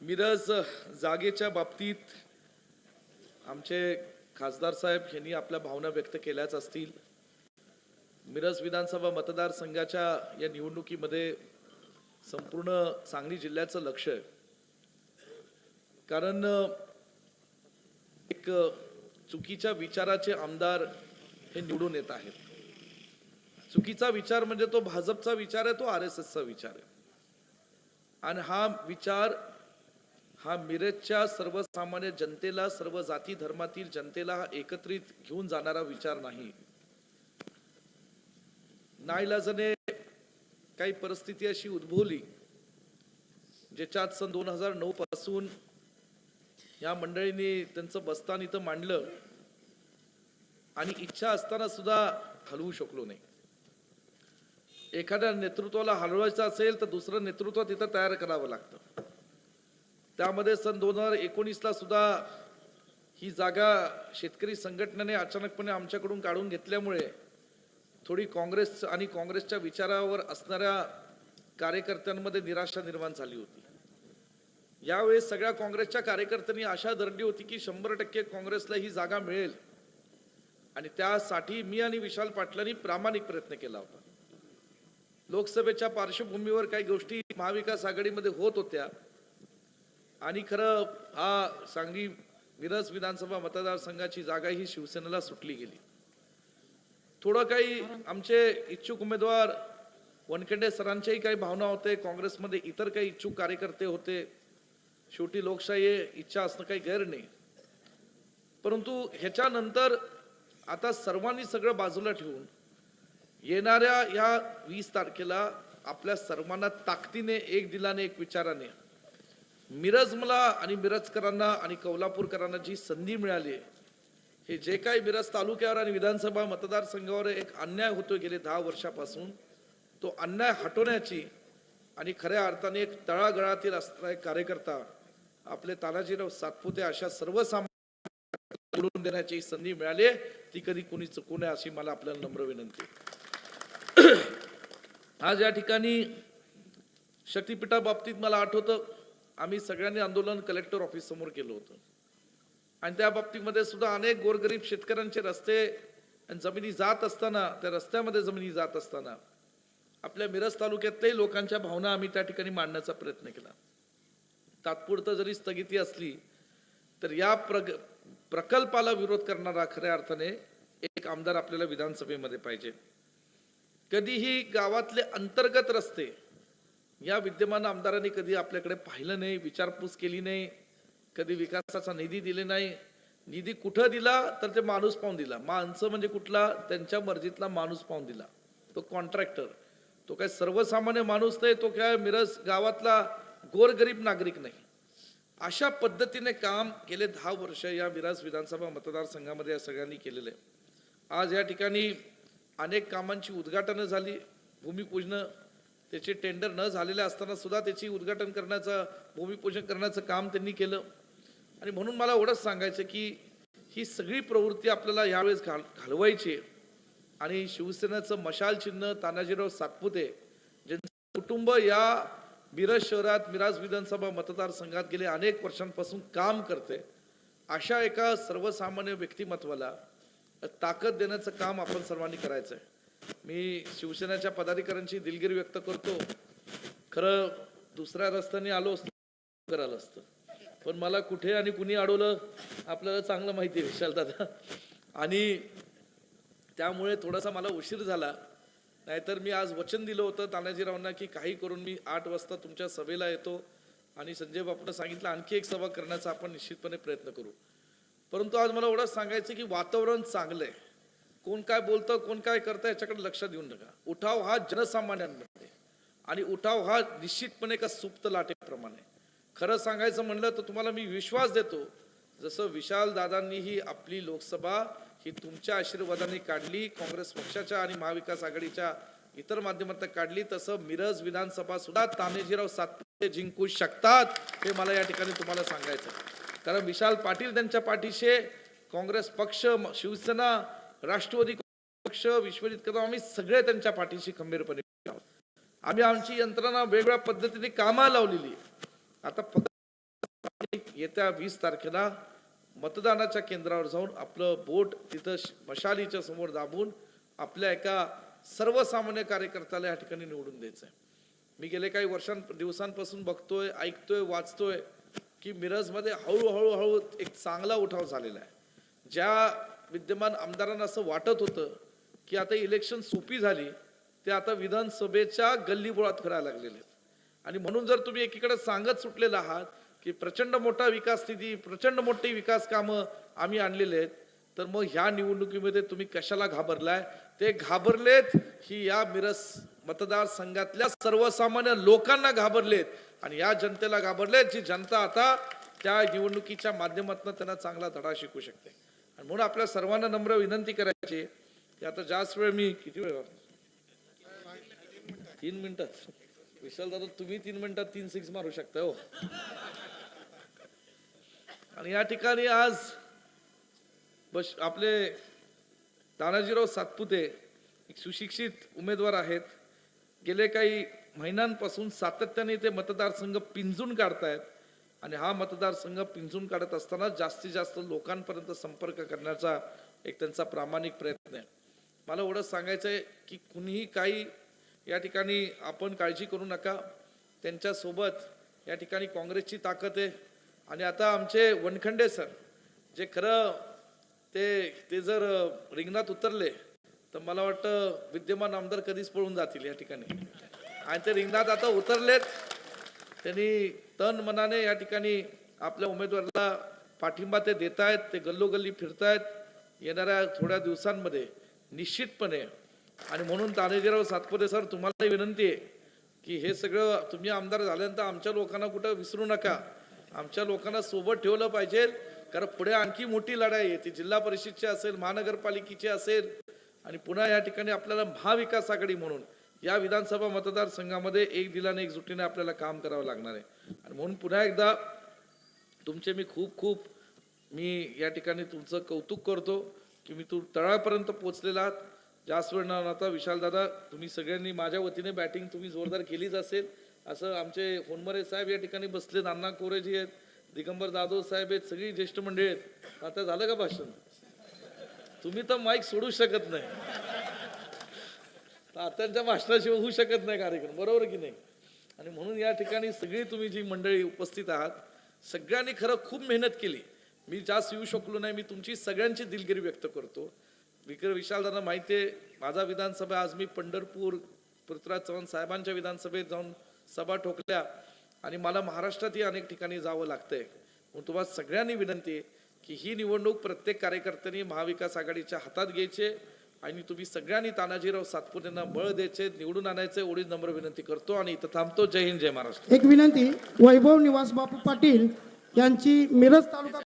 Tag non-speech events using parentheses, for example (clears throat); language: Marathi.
मिरज जागेच्या बाबतीत आमचे खासदार साहेब यांनी आपल्या भावना व्यक्त केल्याच असतील. मिरज विधानसभा मतदारसंघाच्या या निवडणुकीमध्ये संपूर्ण सांगली जिल्ह्याचं लक्ष आहे. कारण एक चुकीच्या विचाराचे आमदार हे निवडून येत आहेत. चुकीचा विचार म्हणजे तो भाजपचा विचार आहे तो आर एस एसचा विचार आहे. आणि हा विचार हा मिरजच्या सर्वसामान्य जनतेला सर्व जाती धर्मातील जनतेला हा एकत्रित घेऊन जाणारा विचार नाही. नाईलाजाने काही परिस्थिती अशी उद्भवली ज्याच्यात सन दोन हजार नऊ पासून या मंडळींनी त्यांचं बस्तान इथं मांडलं आणि इच्छा असताना सुद्धा हलवू शकलो नाही. एखाद्या नेतृत्वाला हलवायचं असेल तर दुसरं नेतृत्व तिथं तयार करावं लागतं. त्यामध्ये सन दोन हजार एकोणीसला सुद्धा ही जागा शेतकरी संघटनेने अचानकपणे आमच्याकडून काढून घेतल्यामुळे थोडी काँग्रेस आणि काँग्रेसच्या विचारावर असणाऱ्या कार्यकर्त्यांमध्ये निराशा निर्माण झाली होती. यावेळेस सगळ्या काँग्रेसच्या कार्यकर्त्यांनी आशा धरली होती की शंभर टक्के काँग्रेसला ही जागा मिळेल. आणि त्यासाठी मी आणि विशाल पाटलांनी प्रामाणिक प्रयत्न केला होता. लोकसभेच्या पार्श्वभूमीवर काही गोष्टी महाविकास आघाडीमध्ये होत होत्या. आणि खरं हा सांगली मिरज विधानसभा मतदारसंघाची जागा ही शिवसेनेला सुटली गेली. थोडं काही आमचे इच्छुक उमेदवार वनखेडे सरांच्याही काही भावना होते काँग्रेसमध्ये इतर काही इच्छुक कार्यकर्ते होते शेवटी लोकशाही इच्छा असणं काही गैर नाही. परंतु ह्याच्यानंतर आता सर्वांनी सगळं बाजूला ठेवून येणाऱ्या या वीस तारखेला आपल्या सर्वांना ताकदीने एक दिलाने एक विचाराने मिरज मला आणि मिरजकरांना आणि कौलापूरकरांना जी संधी मिळाली आहे, हे जे काही मिरज तालुक्यावर आणि विधानसभा मतदारसंघावर एक अन्याय होतो गेले दहा वर्षापासून तो अन्याय हटवण्याची आणि खऱ्या अर्थाने एक तळागळातील असणारे एक कार्यकर्ता आपले तानाजीराव सातपुते अशा सर्वसामान्य देण्याची संधी मिळाली आहे, ती कधी कुणी चुकू नये अशी मला आपल्याला नम्र विनंती (clears throat) आज या ठिकाणी शक्तीपीठाबाबतीत मला आठवतं आम्ही सगळ्यांनी आंदोलन कलेक्टर ऑफिस समोर केलं होतं. आणि त्या बाबतीमध्ये सुद्धा अनेक गोरगरीब शेतकऱ्यांचे रस्ते आणि जमिनी जात असताना त्या रस्त्यामध्ये जमिनी जात असताना आपल्या मिरज तालुक्यातल्याही लोकांच्या भावना आम्ही त्या ठिकाणी मांडण्याचा प्रयत्न केला. तात्पुरतं जरी स्थगिती असली तर या प्रग प्रकल्पाला विरोध करणारा खऱ्या अर्थाने एक आमदार आपल्याला विधानसभेमध्ये पाहिजे. कधीही गावातले अंतर्गत रस्ते या विद्यमान आमदारांनी कधी आपल्याकडे पाहिलं नाही विचारपूस केली नाही कधी विकासाचा निधी दिले नाही निधी कुठं दिला तर ते माणूस पाहून दिला. माणसं म्हणजे कुठला? त्यांच्या मर्जीतला माणूस पाहून दिला. तो कॉन्ट्रॅक्टर तो काय सर्वसामान्य माणूस नाही तो काय मिरज गावातला गोरगरीब नागरिक नाही. अशा पद्धतीने काम गेले दहा वर्ष या विरास विधानसभा मतदारसंघामध्ये या सगळ्यांनी केलेलं आहे. आज या ठिकाणी अनेक कामांची उद्घाटनं झाली भूमिपूजनं त्याचे टेंडर न झालेले असताना सुद्धा त्याची उद्घाटन करण्याचं भूमिपूजन करण्याचं काम त्यांनी केलं. आणि म्हणून मला एवढंच सांगायचं की ही सगळी प्रवृत्ती आपल्याला यावेळेस घाल घालवायची आणि शिवसेनेचं मशाल चिन्ह तानाजीराव सातपुते ज्यांचं कुटुंब या मिरज शहरात मिराज विधानसभा मतदारसंघात गेले अनेक वर्षांपासून काम करते. अशा एका सर्वसामान्य व्यक्तिमत्वाला ताकद देण्याचं काम आपण सर्वांनी करायचं आहे मी शिवसेनेच्या पदाधिकाऱ्यांची दिलगिरी व्यक्त करतो. खरं दुसऱ्या रस्त्याने आलो असतो करायला असतं. पण मला कुठे आणि कुणी अडवलं आपल्याला चांगलं माहिती आहे विशाल दादा. आणि त्यामुळे थोडासा मला उशीर झाला. नाहीतर मी आज वचन दिलं होतं तानाजीरावांना की काही करून मी आठ वाजता तुमच्या सभेला येतो आणि संजय बापूनं सांगितलं आणखी एक सभा करण्याचा आपण निश्चितपणे प्रयत्न करू. परंतु आज मला एवढंच सांगायचं की वातावरण चांगलं आहे. कोण काय बोलतं कोण काय करतं याच्याकडे लक्ष देऊन नका. उठाव हा जनसामान्यांमध्ये. आणि उठाव हा निश्चितपणे एका सुप्त लाटेप्रमाणे. खरं सांगायचं म्हणलं तर तुम्हाला मी विश्वास देतो जसं विशाल दादांनी ही आपली लोकसभा ही तुमच्या आशीर्वादाने काढली काँग्रेस पक्षाच्या आणि महाविकास आघाडीच्या इतर माध्यमातून काढली तसं मिरज विधानसभा सुद्धा तानेजीराव सातपुते जिंकू शकतात हे मला या ठिकाणी तुम्हाला सांगायचं कारण विशाल पाटील त्यांच्या पाठीशी काँग्रेस पक्ष शिवसेना राष्ट्रवादी पक्ष विश्वजित कदम आम्ही सगळे त्यांच्या पाठीशी खंबीरपणे आहोत. आम्ही आमची यंत्रणा वेगवेगळ्या पद्धतीने कामा लावलेली आता फक्त येत्या वीस तारखेला मतदानाच्या केंद्रावर जाऊन आपलं बोट तिथं मशालीच्या समोर दाबून आपल्या एका सर्वसामान्य कार्यकर्त्याला या ठिकाणी निवडून द्यायचं आहे. मी गेले काही वर्षां दिवसांपासून बघतोय ऐकतोय वाचतोय की मिरजमध्ये हळूहळू हळू एक चांगला उठाव झालेला आहे. ज्या विद्यमान आमदारांना असं वाटत होतं की आता इलेक्शन सोपी झाली ते आता विधानसभेच्या गल्लीबोळात फिरायला लागलेले आहेत. आणि म्हणून जर तुम्ही एकीकडे सांगत सुटलेला आहात की प्रचंड मोठा विकास निधी प्रचंड मोठी विकास कामं आम्ही आणलेले आहेत तर मग ह्या निवडणुकीमध्ये तुम्ही कशाला घाबरलाय? ते घाबरलेत ही या मिरस मतदारसंघातल्या सर्वसामान्य लोकांना घाबरलेत आणि या जनतेला घाबरलेत जी जनता आता त्या निवडणुकीच्या माध्यमातून त्यांना चांगला धडा शिकू शकते. आणि म्हणून आपल्या सर्वांना नम्र विनंती करायची की आता जास्त वेळ मी किती वेळ तीन मिनिटात विशाल दादा तुम्ही तीन मिनिटात तीन सिक्स मारू शकता हो. आणि या ठिकाणी आज बस आपले तानाजीराव सातपुते एक सुशिक्षित उमेदवार आहेत. गेले काही महिन्यांपासून सातत्याने ते मतदारसंघ पिंजून काढतायत. आणि हा मतदारसंघ पिंजून काढत असताना जास्तीत जास्त लोकांपर्यंत संपर्क करण्याचा एक त्यांचा प्रामाणिक प्रयत्न आहे. मला एवढंच सांगायचं आहे की कुणीही काही या ठिकाणी आपण काळजी करू नका. त्यांच्यासोबत या ठिकाणी काँग्रेसची ताकद आहे. आणि आता आमचे वनखंडे सर जे खरं ते ते जर रिंगणात उतरले तर मला वाटतं विद्यमान आमदार कधीच पळून जातील या ठिकाणी. आणि ते रिंगणात आता उतरलेत. त्यांनी तन मनाने या ठिकाणी आपल्या उमेदवाराला पाठिंबा ते देत आहेत ते गल्लोगल्ली फिरतायत येणाऱ्या थोड्या दिवसांमध्ये निश्चितपणे. आणि म्हणून तानेजीराव सातपुते सर तुम्हाला विनंती आहे की हे सगळं तुम्ही आमदार झाल्यानंतर आमच्या लोकांना कुठं विसरू नका. आमच्या लोकांना सोबत ठेवलं पाहिजे कारण पुढे आणखी मोठी लढाई आहे. ती जिल्हा परिषदची असेल महानगरपालिकेची असेल आणि पुन्हा या ठिकाणी आपल्याला महाविकास आघाडी म्हणून या विधानसभा मतदारसंघामध्ये एक दिलाने एकजुटीने आपल्याला काम करावं लागणार आहे. आणि म्हणून पुन्हा एकदा तुमचे मी खूप खूप मी या ठिकाणी तुमचं कौतुक करतो की मी तू तळापर्यंत पोचलेला आहात. जास्त वेळ न आता विशालदादा तुम्ही सगळ्यांनी माझ्या वतीने बॅटिंग तुम्ही जोरदार केलीच असेल. असं आमचे होनमरे साहेब या ठिकाणी बसले अण्णा कोरेजी आहेत दिगंबर जाधव साहेब आहेत सगळी ज्येष्ठ मंडळी आहेत. आता झालं का भाषण? तुम्ही तर माईक सोडू शकत नाही. तात्यांच्या भाषणाशिवाय होऊ शकत नाही कार्यक्रम. बरोबर की नाही? आणि म्हणून या ठिकाणी सगळी तुम्ही जी मंडळी उपस्थित आहात सगळ्यांनी खरं खूप मेहनत केली. मी जास्त येऊ शकलो नाही मी तुमची सगळ्यांची दिलगिरी व्यक्त करतो. विक्र विशालदाना माहिती आहे माझा विधानसभा आज मी पंढरपूर पृथ्वीराज चव्हाण साहेबांच्या विधानसभेत जाऊन सभा ठोकल्या आणि मला महाराष्ट्रातही अनेक ठिकाणी जावं लागतंय. म्हणून तुम्हाला सगळ्यांनी विनंती आहे की ही निवडणूक प्रत्येक कार्यकर्त्यांनी महाविकास आघाडीच्या हातात घ्यायचे आणि तुम्ही सगळ्यांनी तानाजीराव सातपुतेंना बळ द्यायचे निवडून आणायचे एवढीच नम्र विनंती करतो आणि इथं थांबतो. जय हिंद जय महाराष्ट्र. एक विनंती वैभव निवास बापू पाटील यांची मिरज तालुका